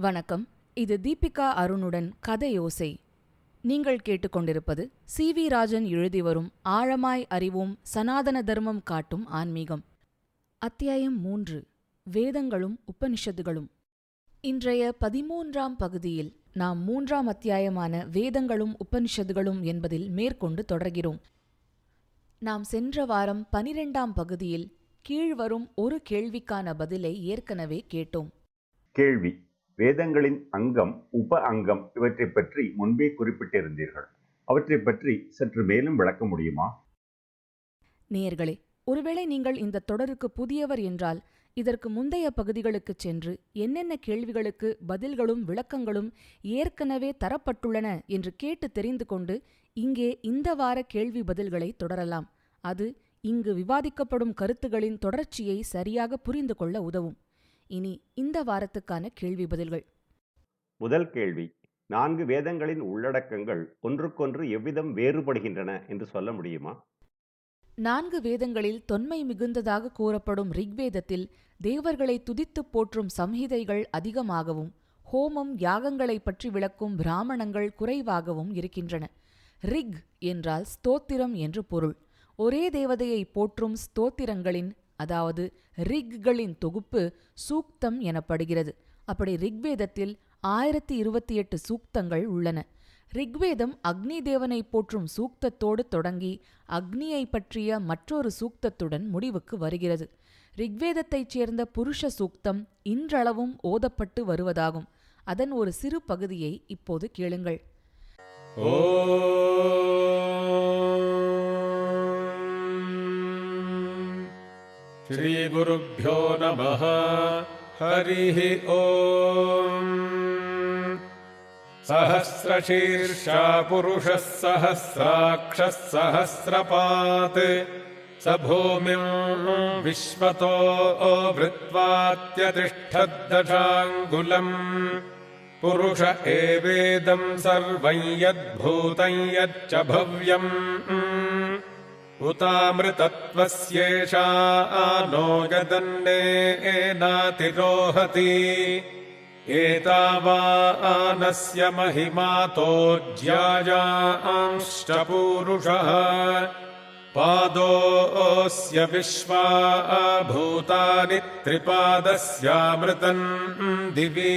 வணக்கம். இது தீபிகா அருணுடன் கதையோசை நீங்கள் கேட்டுக்கொண்டிருப்பது சி வி ராஜன் எழுதி வரும் ஆழமாய் அறிவோம் சனாதன தர்மம் காட்டும் ஆன்மீகம். அத்தியாயம் மூன்று. வேதங்களும் உபனிஷத்துகளும். இன்றைய பதிமூன்றாம் பகுதியில் நாம் மூன்றாம் அத்தியாயமான வேதங்களும் உபனிஷத்துகளும் என்பதில் மேற்கொண்டு தொடர்கிறோம். நாம் சென்ற வாரம் பனிரெண்டாம் பகுதியில் கீழ்வரும் ஒரு கேள்விக்கான பதிலை ஏற்கனவே கேட்டோம். கேள்வி. வேதங்களின் அங்கம் உப அங்கம் இவற்றை பற்றி முன்பே குறிப்பிட்டிருந்தீர்கள். அவற்றைப் பற்றி சற்று மேலும் விளக்க முடியுமா? நேயர்களே ஒருவேளை நீங்கள் இந்த தொடருக்கு புதியவர் என்றால் இதற்கு முந்தைய பகுதிகளுக்குச் சென்று என்னென்ன கேள்விகளுக்கு பதில்களும் விளக்கங்களும் ஏற்கனவே தரப்பட்டுள்ளன என்று கேட்டு தெரிந்து கொண்டு இங்கே இந்த வார கேள்வி பதில்களை தொடரலாம். அது இங்கு விவாதிக்கப்படும் கருத்துகளின் தொடர்ச்சியை சரியாக புரிந்து கொள்ள உதவும். இனி இந்த வாரத்துக்கான கேள்வி பதில்கள். முதல் கேள்வி நான்கு வேதங்களின் உள்ளடக்கங்கள் ஒன்றுக்கொன்று எவ்விதம் வேறுபடுகின்றன என்று சொல்ல முடியுமா? நான்கு வேதங்களில் தொன்மை மிகுந்ததாக கூறப்படும் ரிக்வேதத்தில் தேவர்களை துதித்துப் போற்றும் சம்ஹிதைகள் அதிகமாகவும் ஹோமம் யாகங்களைப் பற்றி விளக்கும் பிராமணங்கள் குறைவாகவும் இருக்கின்றன. ரிக் என்றால் ஸ்தோத்திரம் என்று பொருள். ஒரே தேவதையை போற்றும் ஸ்தோத்திரங்களின் அதாவது ரிக்களின் தொகுப்பு சூக்தம் எனப்படுகிறது. அப்படி ரிக்வேதத்தில் ஆயிரத்தி இருபத்தி எட்டு சூக்தங்கள் உள்ளன. ரிக்வேதம் அக்னி தேவனை போற்றும் சூக்தத்தோடு தொடங்கி அக்னியை பற்றிய மற்றொரு சூக்தத்துடன் முடிவுக்கு வருகிறது. ரிக்வேதத்தைச் சேர்ந்த புருஷ சூக்தம் இன்றளவும் ஓதப்பட்டு வருவதாகும். அதன் ஒரு சிறு பகுதியை இப்போது கேளுங்கள். ஓ श्रीगुरुभ्यो नमः। हरिः ॐ सहस्रशीर्षा पुरुषः सहस्राक्षः सहस्रपात् स भूमिम् विश्वतो वृत्वात्यतिष्ठद्दशाङ्गुलम् पुरुष एवेदम् सर्वम् यद्भूतम् यच्च भव्यम् उतामृतत्वस्येषा आनो गदन्ने एनातिरोहति। एता वा आनस्य महिमातोज्यायांश्च पूरुषः पादोऽस्य विश्वा अभूता त्रिपादस्यामृतम् दिवि।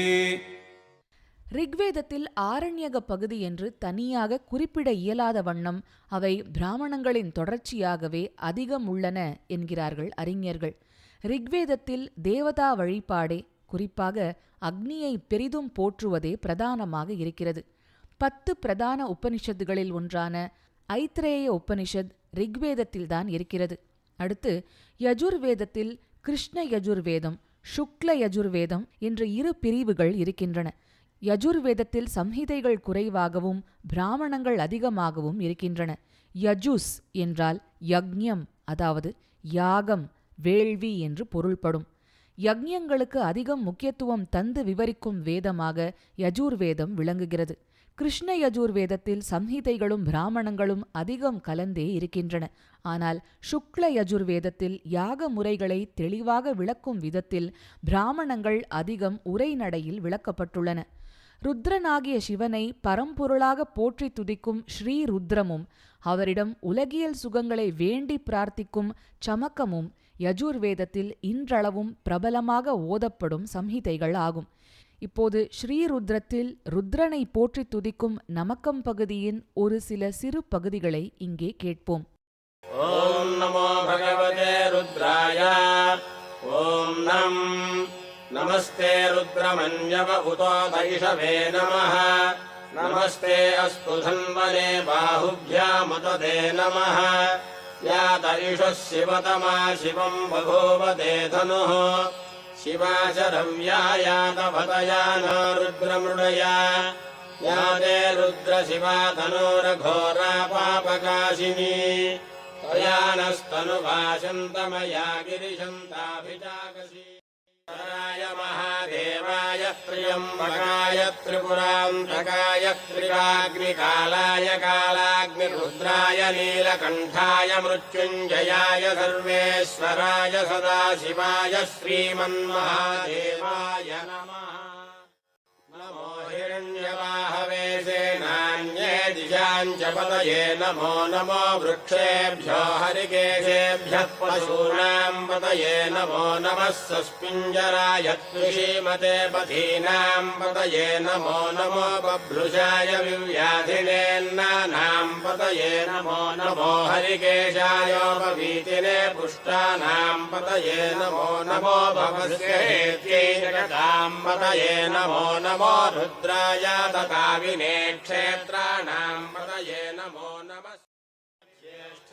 ரிக்வேதத்தில் ஆரண்யக பகுதி என்று தனியாக குறிப்பிட இயலாத வண்ணம் அவை பிராமணங்களின் தொடர்ச்சியாகவே அதிகம் உள்ளன என்கிறார்கள் அறிஞர்கள். ரிக்வேதத்தில் தேவதா வழிபாடே குறிப்பாக அக்னியை பெரிதும் போற்றுவதே பிரதானமாக இருக்கிறது. பத்து பிரதான உபனிஷத்துகளில் ஒன்றான ஐத்ரேய உபனிஷத் ரிக்வேதத்தில்தான் இருக்கிறது. அடுத்து யஜுர்வேதத்தில் கிருஷ்ண யஜுர்வேதம் சுக்ல யஜுர்வேதம் என்ற இரு பிரிவுகள் இருக்கின்றன. யஜுர்வேதத்தில் சம்ஹிதைகள் குறைவாகவும் பிராமணங்கள் அதிகமாகவும் இருக்கின்றன. யஜுஸ் என்றால் யக்ஞம் அதாவது யாகம் வேள்வி என்று பொருள்படும். யக்ஞங்களுக்கு அதிகம் முக்கியத்துவம் தந்து விவரிக்கும் வேதமாக யஜுர்வேதம் விளங்குகிறது. கிருஷ்ண யஜுர்வேதத்தில் சம்ஹிதைகளும் பிராமணங்களும் அதிகம் கலந்தே இருக்கின்றன. ஆனால் சுக்ல யஜுர்வேதத்தில் யாக முறைகளை தெளிவாக விளக்கும் விதத்தில் பிராமணங்கள் அதிகம் உரைநடையில் விளக்கப்பட்டுள்ளன. ருத்ரனாகிய சிவனை பரம்பொருளாக போற்றி துதிக்கும் ஸ்ரீ ருத்ரமும் அவரிடம் உலகியல் சுகங்களை வேண்டி பிரார்த்திக்கும் சமக்கமும் யஜுர்வேதத்தில் இன்றளவும் பிரபலமாக ஓதப்படும் சம்ஹிதைகள் ஆகும். இப்போது ஸ்ரீருத்ரத்தில் ருத்ரனை போற்றி துதிக்கும் நமக்கம் பகுதியின் ஒரு சில சிறு பகுதிகளை இங்கே கேட்போம். ஓம் நமோ பகவதே ருத்ராய ஓம் நம் नमस्ते रुद्रमन्यव उतो दैषवे नमः नमस्ते अस्तु धन्वने बाहुभ्यामुदते नमः या दैषः शिवतमा शिवम् बभूवते धनुः शिवा शरव्या यादभतया न रुद्रमृडया या ते रुद्रशिवा धनुरघोरा पापकाशिनी त्वया नस्तनुभाषन्तमया गिरिशन्ताभिजागसि राय महादेवाय त्र्यम्बकाय त्रिपुरान्तकाय त्रिराग्निकालाय कालाग्निरुद्राय नीलकण्ठाय मृत्युञ्जयाय सर्वेश्वराय सदाशिवाय श्रीमन्महादेवाय नमः नमो हिरण्यवाहवे सेनान्ये दिशाञ्च पतये नमो नमो वृक्षेभ्यो हरि हरिकेशेभ्यः पशूनाम् पतये नमो नमः सस्पिञ्जराय कृषीमते पथीनाम् पतये नमो नमो बभ्रुषाय विव्याधिनेन्नानाम् पतये नमो नमो हरिकेशायोपवीतिने पुष्टानाम् पतये नमो नमो भवस्येत्यै जगताम् पतये नमो नमो रुद्राय तथाविने क्षेत्राणाम् पतये नमो नमः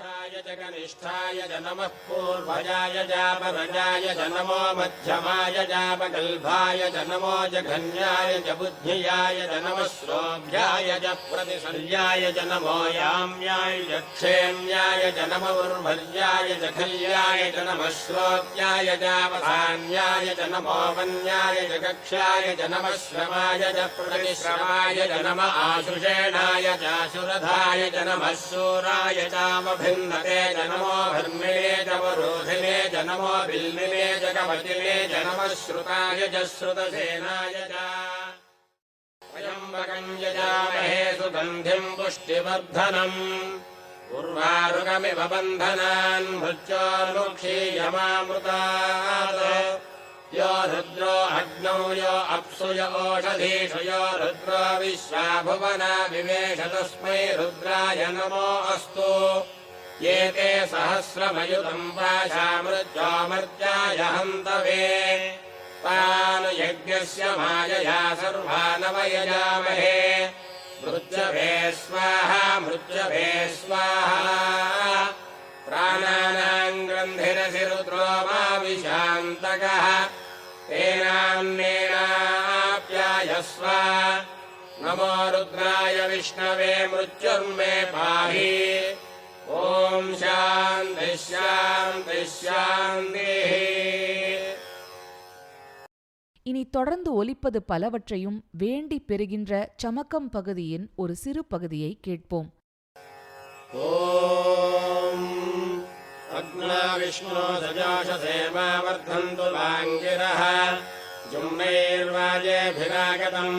ज्येष्ठाय च कनिष्ठाय च नमः पूर्वजाय जापरजाय च नमो मध्यमाय जापगल्भाय च नमो जघन्याय च बुद्धियाय च नमः श्रोभ्याय च प्रतिसल्याय च नमो याम्याय च क्षेम्याय च नमो उर्भर्याय च खल्याय च नमः श्रोत्याय जापधान्याय च नमो वन्याय च कक्ष्याय च नमः श्रमाय च प्रतिश्रमाय च नम आशुषेणाय चाशुरधाय च नमः शूराय चामभिन्नते च नमो भर्मिणे च वरोधिने च नमो बिल्मिने च कवचिने च। त्र्यम्बकम् यजामहे सुगन्धिम् पुष्टिवर्धनम्। उर्वारुकमिव बन्धनान् भृत्योर्मुक्षीयमामृतात् यो रुद्रो अग्नौ यो अप्सु य ओषधीषु यो रुद्रो विश्वा भुवना विवेश तस्मै रुद्राय नमो अस्तु ये ते सहस्रमयुतम् हन्तवे तान् यज्ञस्य मायया सर्वानवयजामहे मृत्यभे स्वाहा मृत्यभे स्वाहा। प्राणानाम् ग्रन्थिरसि रुद्रो मा विशान्तकः तेनान्नेनाप्यायस्व। नमो रुद्राय विष्णवे मृत्युर्मे पाहि ॐ शान्तिः शान्तिः शान्तिः இனி தொடர்ந்து ஒலிப்பது பலவற்றையும் வேண்டி பெறுகின்ற சமக்கம் பகுதியின் ஒரு சிறு பகுதியை கேட்போம் ॐ अग्ना विष्णो सजाशसे मा वर्धन्तु वाङ्गिरः जुम्नैर्वाजेभिरागतम्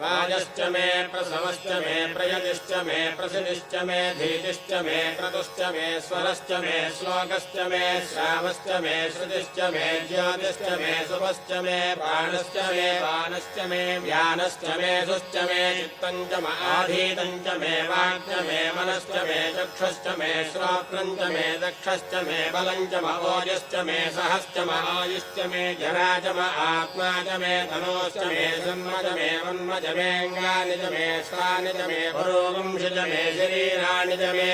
वाजश्च मे प्रसवश्च मे प्रयतिश्च मे प्रसिदिश्च मे धीतिश्च मे क्रतुश्च मे स्वरश्च मे श्लोकश्च मे श्रावश्च मे श्रुतिश्च मे ज्योतिश्च मे सुभश्च मे प्राणश्च मे पानश्च मे व्यानश्च मे सुश्च मे चित्तम् च महाधीतम् च मे वाक्च मे मनश्च मे चक्षुश्च मे श्रोत्रम् च मे दक्षश्च मे बलम् च महोजश्च मे सहश्च महायुश्च मे जरा च म आत्मा च मे तनोश्च मे जन्म च मे वन्म च मेऽङ्गानि च मे स्वानि च मे पुरोवंशि च मे शरीराणि च मे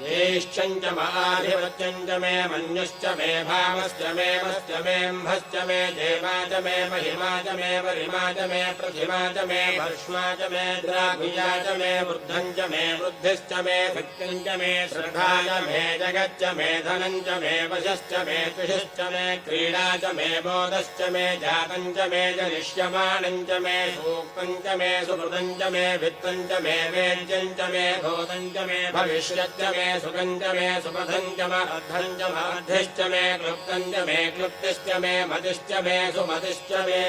ज्येष्ठम् च महाधिपत्यम् मे मन्युश्च मे भावश्च मे वश्च मेऽम्भश्च मे देवा च मे महिमा च मे परिमा च मे प्रतिमा च मे भर्ष्मा च मे द्राघुया च मे वृद्धम् च मे वृद्धिश्च मे भक्तिम् च मे श्रद्धा च मे जगच्च मे धनम् च मे वशश्च मे कृषिश्च मे क्रीडा च मे बोधश्च मे जातम् च मे जनिष्यमाणम् च मे सूक्तम् च मे सुकृतम् च मे वित्तम् च मे वेद्यम् च मे भूतम् च मे भविष्यच्च मे सुखम् च मे सुपथम् च मर्धम् च मर्धिश्च मे क्लुप्तम् च मे क्लुप्तिश्च मे मतिश्च मे सुमतिश्च मे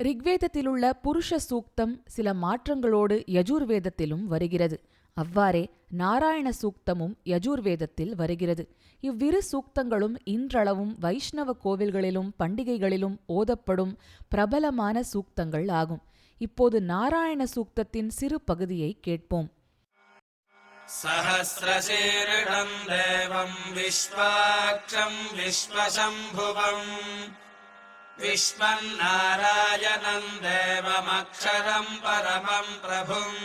ரிக்வேதத்திலுள்ள புருஷ சூக்தம் சில மாற்றங்களோடு யஜுர்வேதத்திலும் வருகிறது அவ்வாறே நாராயண சூக்தமும் யஜுர்வேதத்தில் வருகிறது இவ்விரு சூக்தங்களும் இன்றளவும் வைஷ்ணவ கோவில்களிலும் பண்டிகைகளிலும் ஓதப்படும் பிரபலமான சூக்தங்கள் ஆகும் இப்போது நாராயண சூக்தத்தின் சிறு பகுதியை கேட்போம் सहस्रशीर्षम् देवम् विश्वाक्षम् विश्वशम्भुवम् विश्वन्नारायणम् देवमक्षरम् परमम् प्रभुम्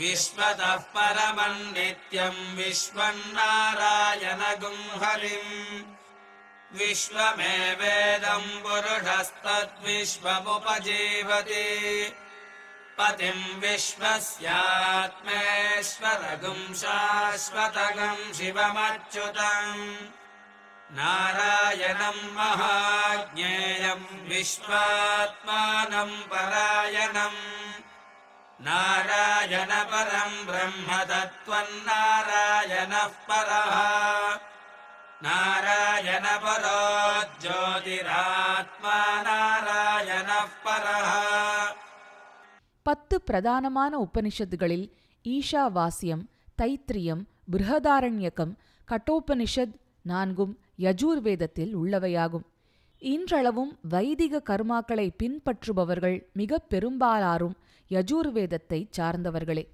विश्वतः विश्वन्नारायणगुम् हरिम् विश्वमेवेदम् पुरुषस्तद्विश्वमुपजीवति पतिम् विश्वस्यात्मेश्वरगुम् शाश्वतगम् शिवमच्युतम्। नारायणम् महाज्ञेयम् विश्वात्मानम् परायणम्। नारायणपरम् ब्रह्म तत्त्वन्नारायणः परः। नारायणपरो ज्योतिरात्मा नारायणः परः பத்து பிரதானமான உபனிஷத்துகளில் ஈஷாவாஸ்யம் தைத்திரியம் பிருஹதாரண்யகம் கட்டோபனிஷத் நான்கும் யஜூர்வேதத்தில் உள்ளவையாகும். இன்றளவும் வைதிக கர்மாக்களை பின்பற்றுபவர்கள் மிக பெரும்பாலாரும் யஜூர்வேதத்தை சார்ந்தவர்களே.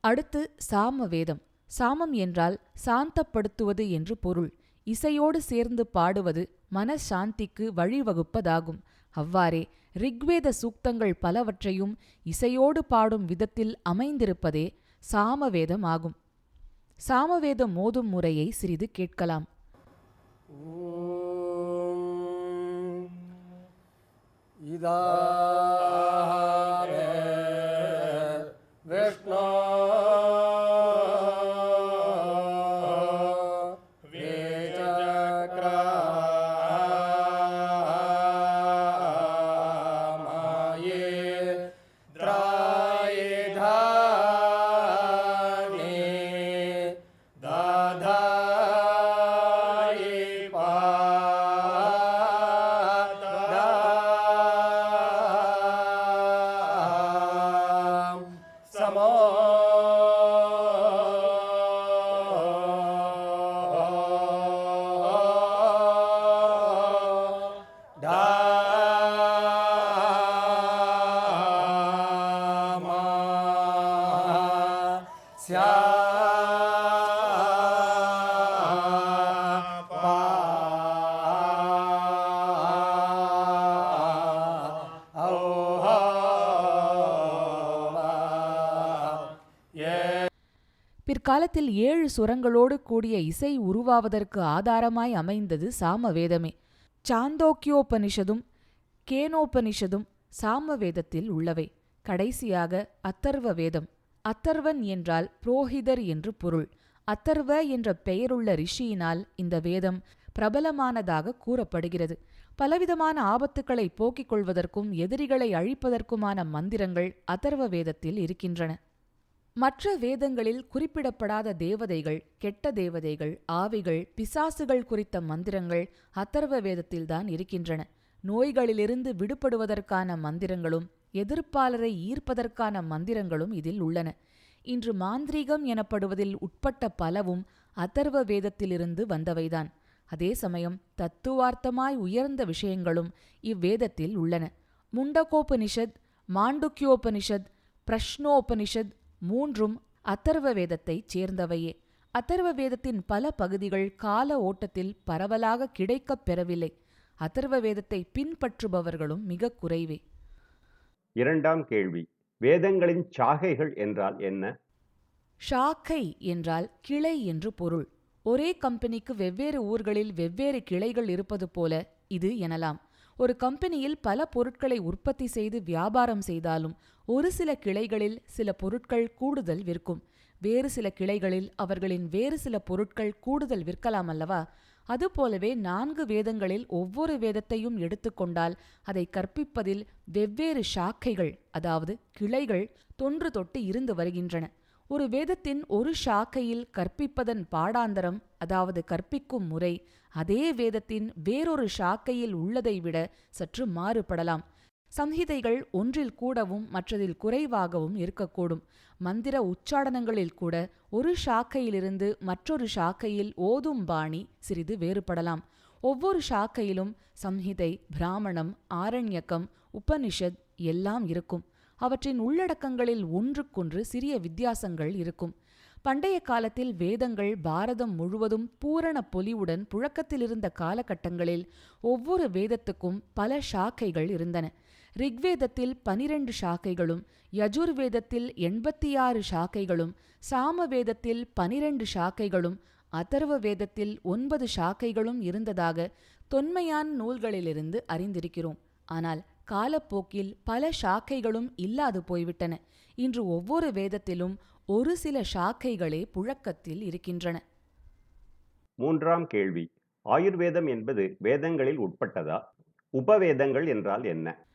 அடுத்து சாமவேதம். சாமம் என்றால் சாந்தப்படுத்துவது என்று பொருள். இசையோடு சேர்ந்து பாடுவது மனசாந்திக்கு வழிவகுப்பதாகும். அவ்வாறே ரிக்வேத சூக்தங்கள் பலவற்றையும் இசையோடு பாடும் விதத்தில் அமைந்திருப்பதே சாமவேதம் ஆகும். சாமவேதம் மோதும் முறையை சிறிது கேட்கலாம். இதா பிற்காலத்தில் ஏழு சுரங்களோடு கூடிய இசை உருவாவதற்கு ஆதாரமாய் அமைந்தது சாமவேதமே. சாந்தோக்கியோபனிஷதும் கேனோபனிஷதும் சாமவேதத்தில் உள்ளவை. கடைசியாக அத்தர்வ வேதம் அத்தர்வன் என்றால் புரோஹிதர் என்று பொருள். அத்தர்வ என்ற பெயருள்ள ரிஷியினால் இந்த வேதம் பிரபலமானதாக கூறப்படுகிறது. பலவிதமான ஆபத்துக்களை போக்கிக் கொள்வதற்கும் எதிரிகளை அழிப்பதற்குமான மந்திரங்கள் அதர்வ வேதத்தில் இருக்கின்றன. மற்ற வேதங்களில் குறிப்பிடப்படாத தேவதைகள் கெட்ட தேவதைகள் ஆவிகள் பிசாசுகள் குறித்த மந்திரங்கள் அத்தர்வ வேதத்தில்தான் இருக்கின்றன. நோய்களிலிருந்து விடுபடுவதற்கான மந்திரங்களும் எதிர்ப்பாளரை ஈர்ப்பதற்கான மந்திரங்களும் இதில் உள்ளன. இன்று மாந்திரீகம் எனப்படுவதில் உட்பட்ட பலவும் அதர்வ வேதத்திலிருந்து வந்தவைதான். அதே சமயம் தத்துவார்த்தமாய் உயர்ந்த விஷயங்களும் இவ்வேதத்தில் உள்ளன. முண்டகோபனிஷத் மாண்டுக்யோபனிஷத் பிரஷ்னோபனிஷத் மூன்றும் அதர்வ வேதத்தைச் சேர்ந்தவையே. அதர்வ வேதத்தின் பல பகுதிகள் கால ஓட்டத்தில் பரவலாக கிடைக்கப் பெறவில்லை. அதர்வ வேதத்தை பின்பற்றுபவர்களும் மிக குறைவே. இரண்டாம் கேள்வி. வேதங்களின் சாகைகள் என்றால் என்ன? ஷாக்கை என்றால் கிளை என்று பொருள். ஒரே கம்பெனிக்கு வெவ்வேறு ஊர்களில் வெவ்வேறு கிளைகள் இருப்பது போல இது எனலாம். ஒரு கம்பெனியில் பல பொருட்களை உற்பத்தி செய்து வியாபாரம் செய்தாலும் ஒரு சில கிளைகளில் சில பொருட்கள் கூடுதல் விற்கும். வேறு சில கிளைகளில் அவர்களின் வேறு சில பொருட்கள் கூடுதல் விற்கலாம் அல்லவா? அதுபோலவே நான்கு வேதங்களில் ஒவ்வொரு வேதத்தையும் எடுத்துக்கொண்டால் அதை கற்பிப்பதில் வெவ்வேறு ஷாக்கைகள் அதாவது கிளைகள் தொன்று தொட்டு இருந்து வருகின்றன. ஒரு வேதத்தின் ஒரு ஷாக்கையில் கற்பிப்பதன் பாடாந்தரம் அதாவது கற்பிக்கும் முறை அதே வேதத்தின் வேறொரு ஷாக்கையில் உள்ளதை விட சற்று மாறுபடலாம். சம்ஹிதைகள் ஒன்றில் கூடவும் மற்றதில் குறைவாகவும் இருக்கக்கூடும். மந்திர உச்சாடனங்களில் கூட ஒரு ஷாக்கையிலிருந்து மற்றொரு ஷாக்கையில் ஓதும் பாணி சிறிது வேறுபடலாம். ஒவ்வொரு ஷாக்கையிலும் சம்ஹிதை பிராமணம் ஆரண்யக்கம் உபனிஷத் எல்லாம் இருக்கும். அவற்றின் உள்ளடக்கங்களில் ஒன்றுக்கொன்று சிறிய வித்தியாசங்கள் இருக்கும். பண்டைய காலத்தில் வேதங்கள் பாரதம் முழுவதும் பூரண பொலிவுடன் புழக்கத்திலிருந்த காலகட்டங்களில் ஒவ்வொரு வேதத்துக்கும் பல ஷாக்கைகள் இருந்தன. ரிக்வேதத்தில் பனிரெண்டு ஷாக்கைகளும் யஜுர்வேதத்தில் எண்பத்தி ஆறு ஷாக்கைகளும் சாமவேதத்தில் பனிரெண்டு ஷாக்கைகளும் அதர்வ வேதத்தில் ஒன்பது ஷாக்கைகளும் இருந்ததாக தொன்மையான் நூல்களிலிருந்து அறிந்திருக்கிறோம். ஆனால் காலப்போக்கில் பல ஷாக்கைகளும் இல்லாது போய்விட்டன. இன்று ஒவ்வொரு வேதத்திலும் ஒரு சில ஷாக்கைகளே புழக்கத்தில் இருக்கின்றன. மூன்றாம் கேள்வி. ஆயுர்வேதம் என்பது வேதங்களில் உட்பட்டதா? உபவேதங்கள் என்றால் என்ன?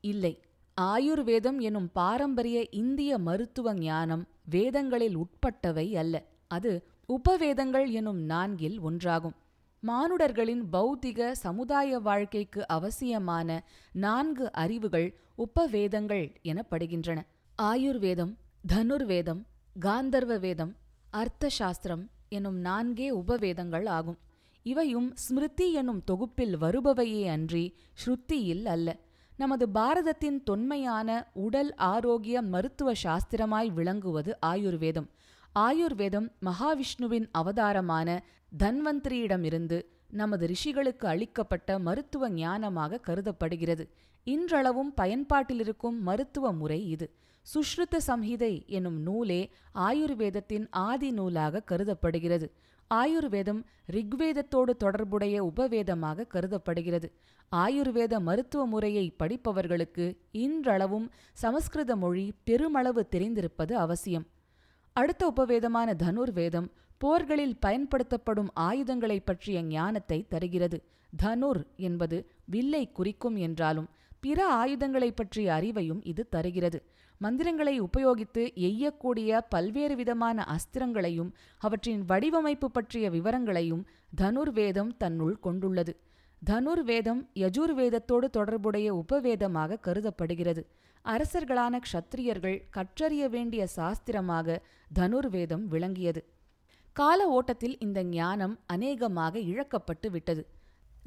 இல்லை. ஆயுர்வேதம் எனும் பாரம்பரிய இந்திய மருத்துவ ஞானம் வேதங்களில் உட்பட்டவை அல்ல. அது உபவேதங்கள் எனும் நான்கில் ஒன்றாகும். மானுடர்களின் பௌத்திக சமுதாய வாழ்க்கைக்கு அவசியமான நான்கு அறிவுகள் உபவேதங்கள் எனப்படுகின்றன. ஆயுர்வேதம் தனுர்வேதம் காந்தர்வ வேதம் அர்த்த சாஸ்திரம் எனும் நான்கே உபவேதங்கள் ஆகும். இவையும் ஸ்மிருதி எனும் தொகுப்பில் வருபவையே அன்றி ஸ்ருத்தியில் அல்ல. நமது பாரதத்தின் தொன்மையான உடல் ஆரோக்கிய மருத்துவ சாஸ்திரமாய் விளங்குவது ஆயுர்வேதம். ஆயுர்வேதம் மகாவிஷ்ணுவின் அவதாரமான தன்வந்திரியிடமிருந்து நமது ரிஷிகளுக்கு அளிக்கப்பட்ட மருத்துவ ஞானமாக கருதப்படுகிறது. இன்றளவும் பயன்பாட்டிலிருக்கும் மருத்துவ முறை இது. சுஷ்ருத சம்ஹிதை எனும் நூலே ஆயுர்வேதத்தின் ஆதி நூலாக கருதப்படுகிறது. ஆயுர்வேதம் ரிக்வேதத்தோடு தொடர்புடைய உபவேதமாக கருதப்படுகிறது. ஆயுர்வேத மருத்துவ முறையை படிப்பவர்களுக்கு இன்றளவும் சமஸ்கிருத மொழி பெருமளவு தெரிந்திருப்பது அவசியம். அடுத்த உபவேதமான தனுர்வேதம் போர்களில் பயன்படுத்தப்படும் ஆயுதங்களை பற்றிய ஞானத்தை தருகிறது. தனுர் என்பது வில்லை குறிக்கும் என்றாலும் பிற ஆயுதங்களை பற்றிய அறிவையும் இது தருகிறது. மந்திரங்களை உபயோகித்து எய்யக்கூடிய பல்வேறு விதமான அஸ்திரங்களையும் அவற்றின் வடிவமைப்பு பற்றிய விவரங்களையும் தனுர்வேதம் தன்னுள் கொண்டுள்ளது. தனுர்வேதம் யஜுர்வேதத்தோடு தொடர்புடைய உபவேதமாக கருதப்படுகிறது. அரசர்களான க்ஷத்திரியர்கள் கற்றறிய வேண்டிய சாஸ்திரமாக தனுர்வேதம் விளங்கியது. கால ஓட்டத்தில் இந்த ஞானம் அநேகமாக இழக்கப்பட்டு விட்டது.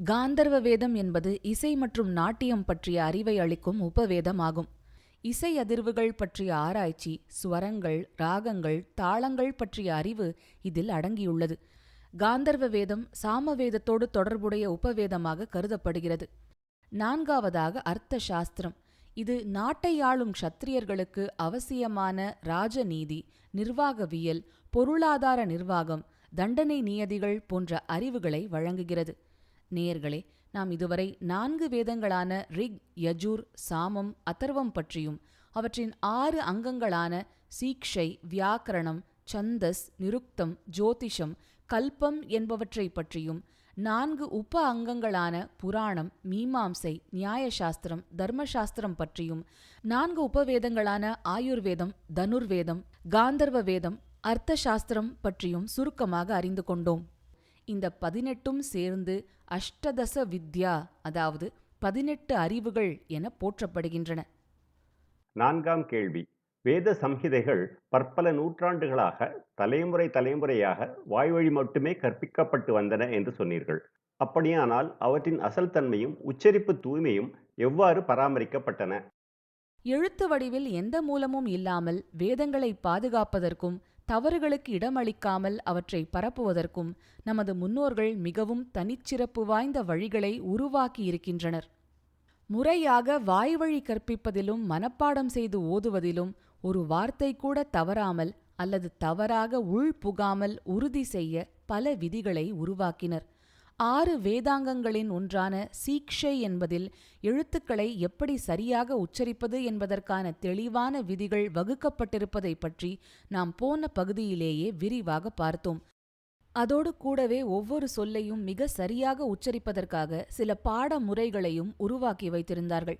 காந்தர்வ வேதம் என்பது இசை மற்றும் நாட்டியம் பற்றிய அறிவை அளிக்கும் உபவேதமாகும். இசை அதிர்வுகள் பற்றிய ஆராய்ச்சி ஸ்வரங்கள் ராகங்கள் தாளங்கள் பற்றிய அறிவு இதில் அடங்கியுள்ளது. காந்தர்வ வேதம் சாமவேதத்தோடு தொடர்புடைய உபவேதமாக கருதப்படுகிறது. நான்காவதாக அர்த்த சாஸ்திரம் இது நாட்டை ஆளும் க்ஷத்திரியர்களுக்கு அவசியமான ராஜநீதி நிர்வாகவியல் பொருளாதார நிர்வாகம் தண்டனை நியதிகள் போன்ற அறிவுகளை வழங்குகிறது. நேயர்களே நாம் இதுவரை நான்கு வேதங்களான ரிக் யஜூர் சாமம் அதர்வம் பற்றியும் அவற்றின் ஆறு அங்கங்களான சீக்ஷை வியாக்கரணம் சந்தஸ் நிருக்தம் ஜோதிஷம் கல்பம் என்பவற்றை பற்றியும் நான்கு உப அங்கங்களான புராணம் மீமாம்சை நியாயசாஸ்திரம் தர்மசாஸ்திரம் பற்றியும் நான்கு உபவேதங்களான ஆயுர்வேதம் தனுர்வேதம் காந்தர்வ வேதம் அர்த்த சாஸ்திரம் பற்றியும் சுருக்கமாக அறிந்து கொண்டோம். இந்த பதினெட்டும் சேர்ந்து அஷ்டதச வித்யா அதாவது பதினெட்டு அறிவுகள் என போற்றப்படுகின்றன. நான்காம் கேள்வி. வேத சம்ஹிதைகள் பற்பல நூற்றாண்டுகளாக தலைமுறை தலைமுறையாக வாய்வழி மட்டுமே கற்பிக்கப்பட்டு வந்தன என்று சொன்னீர்கள். அப்படியானால் அவற்றின் அசல் தன்மையும் உச்சரிப்பு தூய்மையும் எவ்வாறு பராமரிக்கப்பட்டன? எழுத்து வடிவில் எந்த மூலமும் இல்லாமல் வேதங்களை பாதுகாப்பதற்கும் தவறுகளுக்கு இடமளிக்காமல் அவற்றை பரப்புவதற்கும் நமது முன்னோர்கள் மிகவும் தனிச்சிறப்பு வாய்ந்த வழிகளை உருவாக்கியிருக்கின்றனர் முறையாக வாய்வழி கற்பிப்பதிலும் மனப்பாடம் செய்து ஓதுவதிலும் ஒரு வார்த்தை கூட தவறாமல் அல்லது தவறாக உள் புகாமல் உறுதி செய்ய பல விதிகளை உருவாக்கினர். ஆறு வேதாங்கங்களின் ஒன்றான சீக்ஷை என்பதில் எழுத்துக்களை எப்படி சரியாக உச்சரிப்பது என்பதற்கான தெளிவான விதிகள் வகுக்கப்பட்டிருப்பதை பற்றி நாம் போன பகுதியிலேயே விரிவாக பார்த்தோம். அதோடு கூடவே ஒவ்வொரு சொல்லையும் மிக சரியாக உச்சரிப்பதற்காக சில பாட முறைகளையும் உருவாக்கி வைத்திருந்தார்கள்.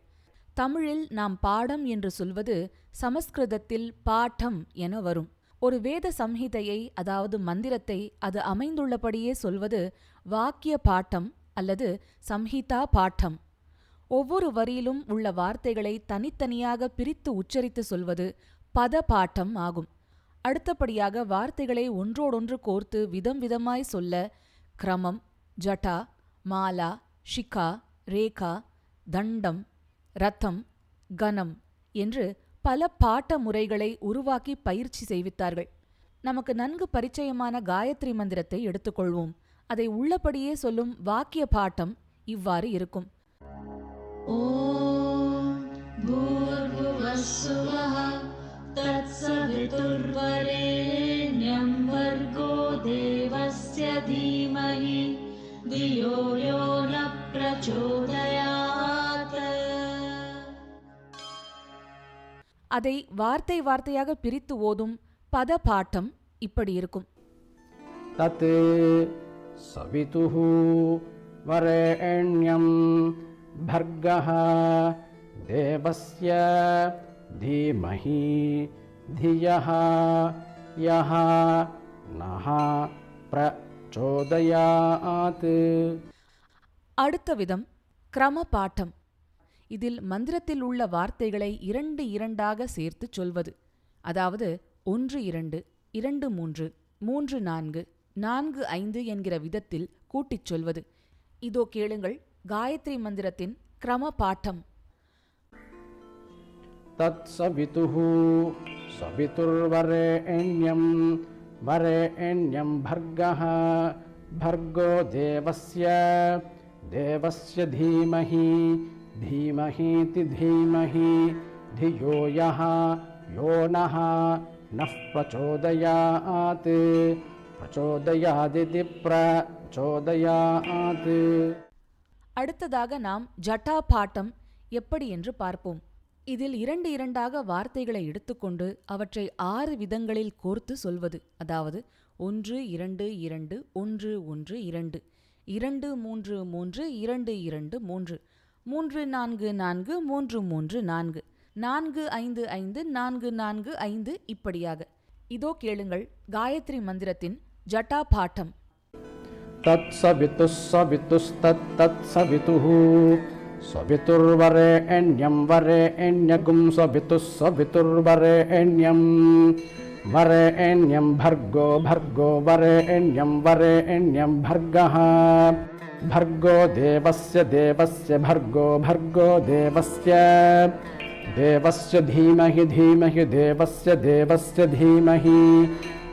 தமிழில் நாம் பாடம் என்று சொல்வது சமஸ்கிருதத்தில் பாட்டம் என வரும். ஒரு வேத சம்ஹிதையை அதாவது மந்திரத்தை அது அமைந்துள்ளபடியே சொல்வது வாக்கிய பாட்டம் அல்லது சம்ஹிதா பாட்டம். ஒவ்வொரு வரியிலும் உள்ள வார்த்தைகளை தனித்தனியாக பிரித்து உச்சரித்து சொல்வது பத பாட்டம் ஆகும். அடுத்தபடியாக வார்த்தைகளை ஒன்றோடொன்று கோர்த்து விதம் விதமாய் சொல்ல கிரமம் ஜட்டா மாலா ஷிகா ரேகா தண்டம் ரத்தம் கனம் என்று பல பாட்ட முறைகளை உருவாக்கி பயிற்சி செய்வித்தார்கள். நமக்கு நன்கு பரிச்சயமான காயத்ரி மந்திரத்தை எடுத்துக்கொள்வோம். அதை உள்ளபடியே சொல்லும் வாக்கிய பாட்டம் இவ்வாறு இருக்கும். ஓ தேவஸ்ய பிரச்சோதய அதை வார்த்தை வார்த்தையாக பிரித்து ஓதும் பத பாட்டம் இப்படி இருக்கும். தத் சவிதுஹு வரேண்யம் பர்கஹ தேவஸ்ய தீமஹி தியஹ யஹ நஹ பிரச்சோதயாத். அடுத்த விதம் கிரம பாட்டம். இதில் மந்திரத்தில் உள்ள வார்த்தைகளை இரண்டு இரண்டாக சேர்த்துச் சொல்வது அதாவது ஒன்று இரண்டு இரண்டு மூன்று மூன்று நான்கு நான்கு ஐந்து என்கிற விதத்தில் கூட்டிச் சொல்வது இதோ கேளுங்கள் காயத்ரி மந்திரத்தின் கிரம பாட்டம் तत्सवितुः सवितुर्वरेण्यं वरेण्यं भर्गः भर्गो देवस्य देवस्य धीमहि धीमहीति धीमहि धियो यः यो नः नः प्रचोदयात् प्रचोदयादिति प्रचोदयात् அடுத்ததாக நாம் ஜட்டா பாட்டம் எப்படி என்று பார்ப்போம் இதில் இரண்டு இரண்டாக வார்த்தைகளை எடுத்துக்கொண்டு அவற்றை ஆறு விதங்களில் கோர்த்து சொல்வது அதாவது ஒன்று இரண்டு இரண்டு ஒன்று ஒன்று இரண்டு இரண்டு மூன்று மூன்று இரண்டு இரண்டு மூன்று மூன்று நான்கு நான்கு மூன்று மூன்று நான்கு நான்கு ஐந்து ஐந்து நான்கு நான்கு ஐந்து இப்படியாக இதோ கேளுங்கள் காயத்ரி மந்திரத்தின் ஜட்டா பாட்டம் तत्सवितुः सवितुस्तत्तत्सवितुः सवितुर्वरेण्यं वरेण्यगुं सवितुः सवितुर्वरेण्यं वरेण्यं भर्गो भर्गो वरेण्यं वरेण्यं भर्गः भर्गो देवस्य देवस्य भर्गो भर्गो देवस्य। देवस्य धीमहि धीमहि देवस्य देवस्य धीमहि।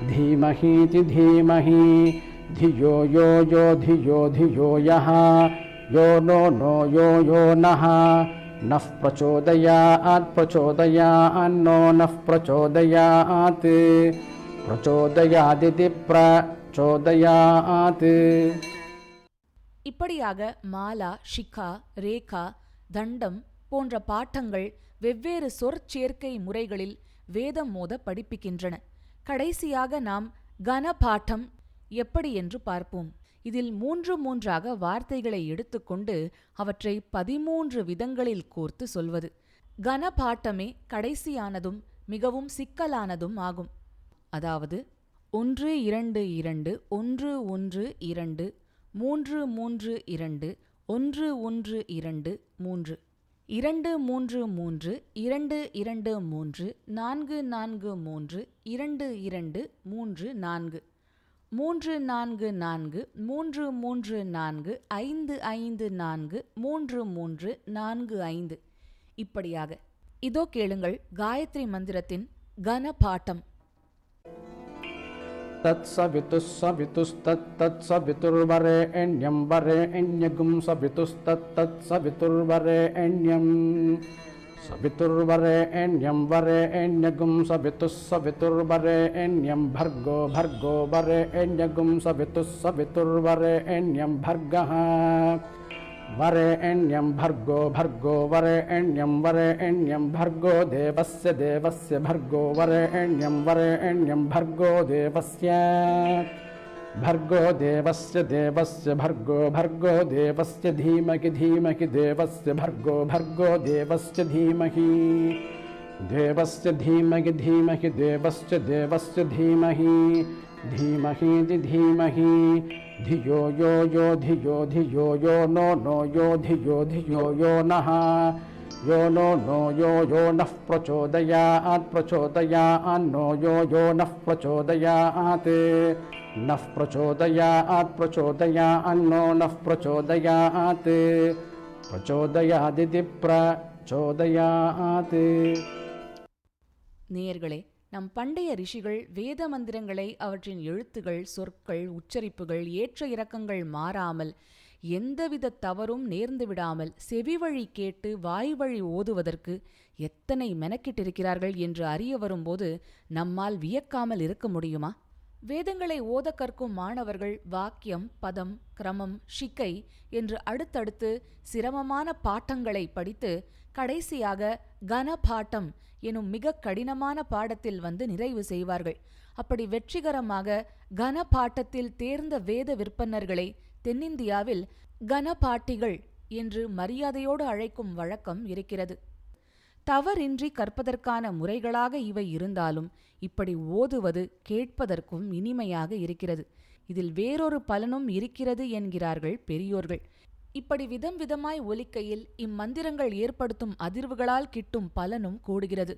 धीमहीति धीमहि। धियो यो यो धियो धियो यः। यो नो नो यो यो नः। नः प्रचोदयात् प्रचोदयान्नो नः प्रचोदयात्। प्रचोदयादिति प्रचोदयात् இப்படியாக மாலா ஷிகா ரேகா தண்டம் போன்ற பாட்டங்கள் வெவ்வேறு சொற்சேர்க்கை முறைகளில் வேதம் மோத படிப்பிக்கின்றன. கடைசியாக நாம் கன பாட்டம் எப்படி என்று பார்ப்போம். இதில் மூன்று மூன்றாக வார்த்தைகளை எடுத்துக்கொண்டு அவற்றை பதிமூன்று விதங்களில் கோர்த்து சொல்வது. கன பாட்டமே கடைசியானதும் மிகவும் சிக்கலானதும் ஆகும். அதாவது ஒன்று இரண்டு இரண்டு ஒன்று ஒன்று இரண்டு மூன்று மூன்று இரண்டு ஒன்று ஒன்று இரண்டு மூன்று. இரண்டு மூன்று மூன்று இரண்டு இரண்டு மூன்று நான்கு நான்கு மூன்று இரண்டு இரண்டு மூன்று நான்கு. மூன்று நான்கு நான்கு மூன்று மூன்று நான்கு ஐந்து ஐந்து நான்கு மூன்று மூன்று நான்கு ஐந்து. இப்படியாக. இதோ கேளுங்கள் காயத்ரி மந்திரத்தின் கன तत्सवितुस्सवितुस्तत्तत्सवितुर्वरेण्यं वरेण्यगुं सवितुस्तत्तत्सवितुर्वरेण्यं सवितुर्वरेण्यं वरेण्यगुं सवितुस्सवितुर्वरेण्यं भर्गो भर्गो वरेण्यगुं सवितुस्सवितुर्वरेण्यं भर्गः। वरेण्यं भर्गो भर्गो वरेण्यं वरेण्यं भर्गो देवस्य देवस्य भर्गो वरेण्यं वरेण्यं भर्गो देवस्य भर्गो देवस्य देवस्य भर्गो भर्गो देवस्य धीमहि धीमहि देवस्य भर्गो भर्गो देवस्य धीमहि देवस्य धीमहि धीमहि देवस्य देवस्य धीमहि धीमहि धीमहि धियो यो यो धियो धियो यो नो नो यो धियो धियो यो नः, यो नो नो यो यो नः प्रचोदयात् प्रचोदयान्नो यो यो नः प्रचोदयात् नः प्रचोदयात् प्रचोदयान्नो नः प्रचोदयात् ಪ್ರಚೋದಯಾದಿತಿ ಪ್ರಚೋದಯಾತ್ ನೇಯರ್ಗಳೇ நம் பண்டைய ரிஷிகள் வேத மந்திரங்களை அவற்றின் எழுத்துகள் சொற்கள் உச்சரிப்புகள் ஏற்ற இறக்கங்கள் மாறாமல் எந்தவித தவறும் நேர்ந்து விடாமல் செவி வழி கேட்டு வாய் வழி ஓதுவதற்கு எத்தனை மெனக்கிட்டிருக்கிறார்கள் என்று அறிய வரும்போது நம்மால் வியக்காமல் இருக்க முடியுமா? வேதங்களை ஓத கற்கும் மாணவர்கள் வாக்கியம் பதம் கிரமம் ஷிக்கை என்று அடுத்தடுத்து சிரமமான பாட்டங்களை படித்து கடைசியாக கன பாட்டம் எனும் மிக கடினமான பாடத்தில் வந்து நிறைவு செய்வார்கள். அப்படி வெற்றிகரமாக கன பாட்டத்தில் தேர்ந்த வேத விற்பன்னர்களை தென்னிந்தியாவில் கனபாட்டிகள் என்று மரியாதையோடு அழைக்கும் வழக்கம் இருக்கிறது. தவறின்றி கற்பதற்கான முறைகளாக இவை இருந்தாலும் இப்படி ஓதுவது கேட்பதற்கும் இனிமையாக இருக்கிறது. இதில் வேறொரு பலனும் இருக்கிறது என்கிறார்கள் பெரியோர்கள். இப்படி விதம் விதமாய் ஒலிக்கையில் இம்மந்திரங்கள் ஏற்படுத்தும் அதிர்வுகளால் கிட்டும் பலனும் கூடுகிறது.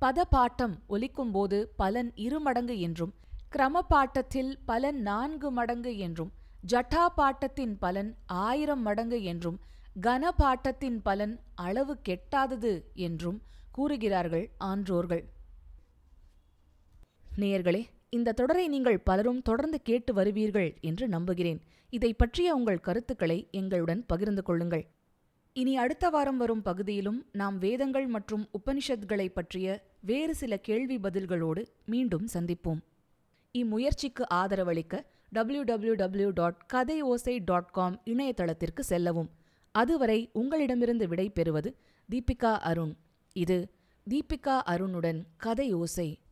பதபாட்டம் ஒலிக்கும்போது பலன் இருமடங்கு என்றும் கிரம பாட்டத்தில் பலன் நான்கு மடங்கு என்றும் ஜட்டா பாட்டத்தின் பலன் ஆயிரம் மடங்கு என்றும் கன பாட்டத்தின் பலன் அளவு கெட்டாதது என்றும் கூறுகிறார்கள் ஆன்றோர்கள். நேயர்களே இந்த தொடரை நீங்கள் பலரும் தொடர்ந்து கேட்டு வருவீர்கள் என்று நம்புகிறேன். இதை பற்றிய உங்கள் கருத்துக்களை எங்களுடன் பகிர்ந்து கொள்ளுங்கள். இனி அடுத்த வாரம் வரும் பகுதியிலும் நாம் வேதங்கள் மற்றும் உபனிஷத்களை பற்றிய வேறு சில கேள்வி பதில்களோடு மீண்டும் சந்திப்போம். இம்முயற்சிக்கு ஆதரவளிக்க டபிள்யூ டபிள்யூ டபிள்யூ டாட் கதை ஓசை டாட் காம் இணையதளத்திற்கு செல்லவும். அதுவரை உங்களிடமிருந்து விடை பெறுவது தீபிகா அருண். இது தீபிகா அருணுடன் கதை ஓசை.